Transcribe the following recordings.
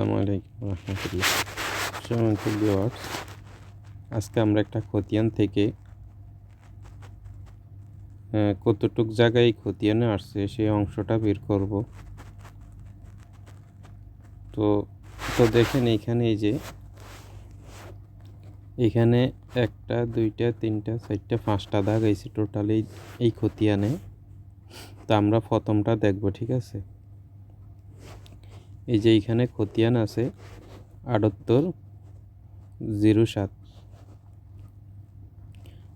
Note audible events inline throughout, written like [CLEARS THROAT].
আসসালামু রহমতুল্লাহ। ভিউয়ার্স, আজকে আমরা একটা খতিয়ান থেকে কতটুক জায়গায় খতিয়ানে আসছে সেই অংশটা বের করব। তো তো দেখেন এইখানে এই যে, এখানে একটা, দুইটা, তিনটা, চারটা, পাঁচটা দাগ আছে টোটাল এই খতিয়ানে। তো আমরা প্রথমটা দেখব, ঠিক আছে? এই যে এইখানে খতিয়ান আছে, আটাত্তর, জিরো সাত।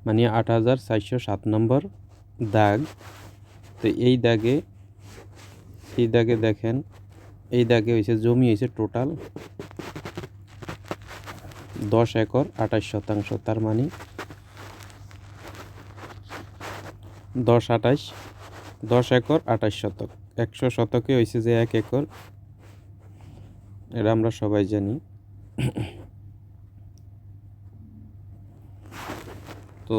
মানে আট হাজার চারশো সাত নম্বর দাগ। তো এই দাগে এই দাগে দেখেন, এই দাগে হয়েছে জমি হয়েছে টোটাল দশ একর আঠাশ শতাংশ। তার মানে দশ আঠাশ, দশ একর আঠাশ শতক। একশো শতকে হয়েছে যে এক একর এটা আমরা সবাই জানি। তো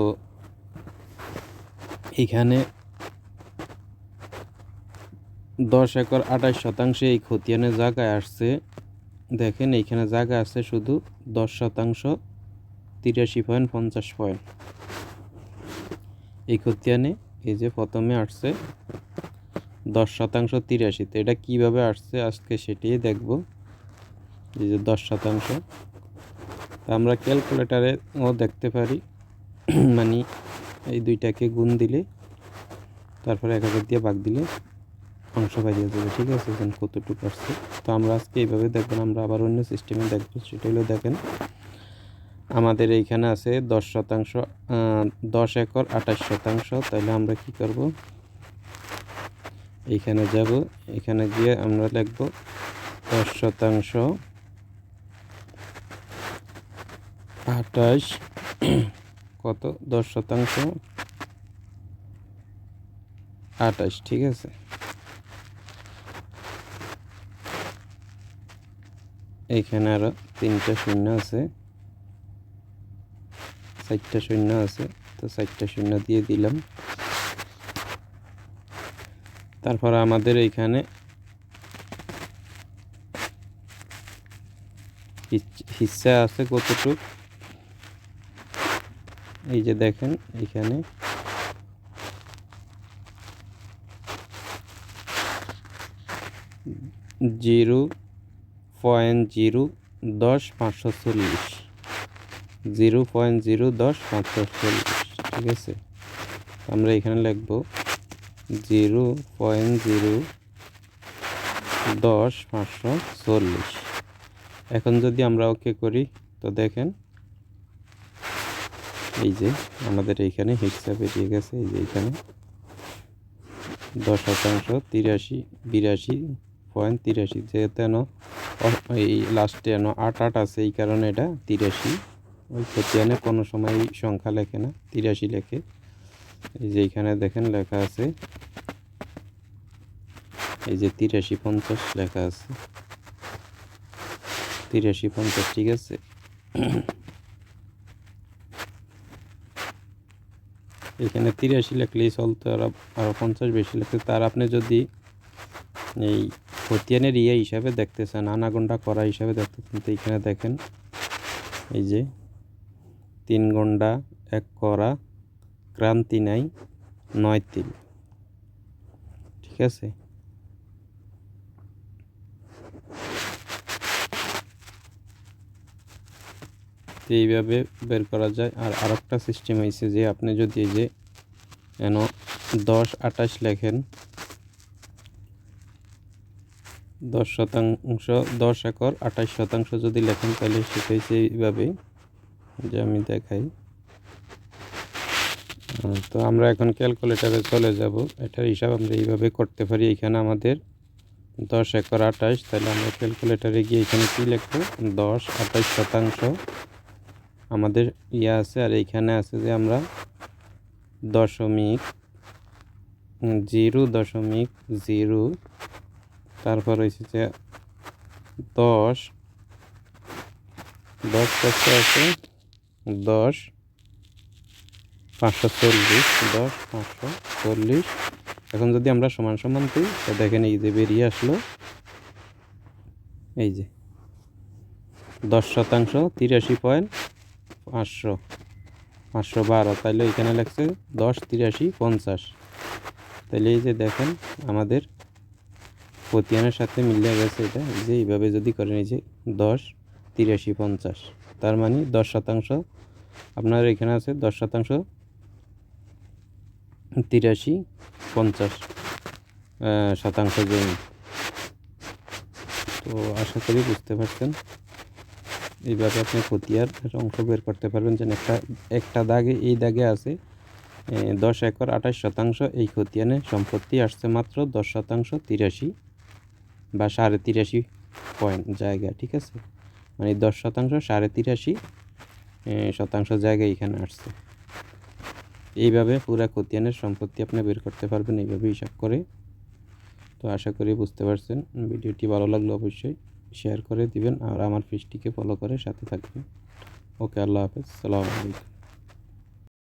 এখানে দশ একর আঠাশ শতাংশে এই খতিয়ানের জায়গায় আসছে। দেখেন, এইখানে জায়গা আছে শুধু দশ শতাংশ, তিরাশি পয়েন্ট পঞ্চাশ পয়েন্ট। এই খতিয়ানে এই যে প্রথমে আসছে দশ শতাংশ তিরাশি তো এটা কীভাবে আসছে আজকে সেটিই দেখব। এই যে দশ শতাংশ। আমরা ক্যালকুলেটারে ও দেখতে পারি [CLEARS THROAT] মানে এই দুইটাকে গুণ দিলে, তারপরে এক হাজার দিয়ে ভাগ দিলে অংশ বাজিয়ে যাবে ঠিক আছে? এখানে কতটুকু আসছে? তো আমরা আজকে এইভাবে দেখবেন আমরা আবার অন্য সিস্টেমে দেখব, সেটা হলো দেখেন, আমাদের এইখানে আছে দশ শতাংশ দশ একর আঠাশ শতাংশ। তাহলে আমরা কি করব? এইখানে যাব, এখানে গিয়ে আমরা লিখব দশ শতাংশ আঠাশ, কত? দশ শতাংশ। আঠাশ, ঠিক আছে? এখানে আরও তিনটা শূন্য আছে। চারটা শূন্য আছে, তো চারটা শূন্য দিয়ে দিলাম। তারপর আমাদের এইখানে হিচ- হিস্সা আছে কতটুক? এই যে দেখেন এইখানে জিরো পয়েন্ট জিরো দশ পাঁচশো চল্লিশ। জিরো পয়েন্ট জিরো দশ পাঁচশো চল্লিশ, ঠিক আছে? আমরা এখানে লিখব জিরো পয়েন্ট জিরো দশ পাঁচশো চল্লিশ। এখন যদি আমরা ওকে করি, তো দেখেন এই যে আমাদের এইখানে হিসা বেরিয়ে গেছে, এই যে এইখানে। দশ শতাংশ, তিরাশি, বিরাশি পয়েন্ট তিরাশি যেহেতু এই লাস্টে এন আট আট আছে, এই কারণে এটা তিরাশি। ওই খতিয়ানে কোনো সময় সংখ্যা লেখে না, তিরাশি লেখে। এই যে এইখানে দেখেন লেখা আছে, এই যে তিরাশি পঞ্চাশ লেখা আছে। তিরাশি পঞ্চাশ, ঠিক আছে? এখানে তিরাশি লেখলেই চলতো, আর আরও পঞ্চাশ বেশি লেখলে। তার আপনি যদি এই খতিয়ানের ইয়ে হিসাবে দেখতেছেন আনাগন্ডা করা হিসাবে দেখতেছেন তো এখানে দেখেন, এই যে তিন গন্ডা, এক করা, ক্রান্তি নাই, নয় তিল। ঠিক আছে? তো এইভাবে বের করা যায়। আর আরেকটা সিস্টেম হয়েছে যে আপনি যদি এই যে এন দশ আঠাশ লেখেন, দশ শতাংশ, দশ একর, আঠাশ শতাংশ যদি লেখেন, তাহলে হচ্ছে এইভাবেই। যে আমি দেখাই। তো আমরা এখন ক্যালকুলেটারে চলে যাব। এটার হিসাব আমরা এইভাবে করতে পারি। এখানে আমাদের দশ একর আঠাশ, তাহলে আমরা ক্যালকুলেটারে গিয়ে এখানে কী লিখব? দশ আঠাশ শতাংশ। আমাদের ইয়ে আছে আর এইখানে আছে যে আমরা দশমিক জিরো দশমিক জিরো, তারপর হয়েছে যে দশ দশ কত আছে, দশ পাঁচশো চল্লিশ, দশ পাঁচশো চল্লিশ। এখন যদি আমরা সমান সমান দিই, তো দেখেন এই যে বেরিয়ে আসলো। এই যে দশ শতাংশ তিরাশি পয়েন্ট পাঁচশো পাঁচশো বারো। তাহলে এখানে লাগছে দশ, তিরাশি, পঞ্চাশ। তাহলে এই যে দেখেন, আমাদের খতিয়ানের সাথে মিলে গেছে এটা। যে এইভাবে যদি করেন এই যে দশ, তিরাশি, পঞ্চাশ। তার মানে দশ শতাংশ, আপনার এখানে আছে দশ শতাংশ, তিরাশি, পঞ্চাশ শতাংশ জমি। তো আশা করি বুঝতে পারছেন। এইভাবে আপনি খতিয়ার অংশ বের করতে পারবেন। যেন একটা একটা দাগে, এই দাগে আছে দশ একর আঠাশ শতাংশ। এই খতিয়ানে সম্পত্তি আসছে মাত্র দশ শতাংশ তিরাশি বা সাড়ে তিরাশি পয়েন্ট জায়গা, ঠিক আছে? মানে দশ শতাংশ, সাড়ে তিরাশি শতাংশ জায়গা এখানে আসছে। এইভাবে পুরা খতিয়ানের সম্পত্তি আপনি বের করতে পারবেন, এইভাবে হিসাব করে। তো আশা করি বুঝতে পারছেন। ভিডিওটি ভালো লাগল অবশ্যই শেয়ার করে দিবেন আর আমার পেজটিকে ফলো করে সাথে থাকবেন। ওকে আল্লাহ হাফেজ সালামু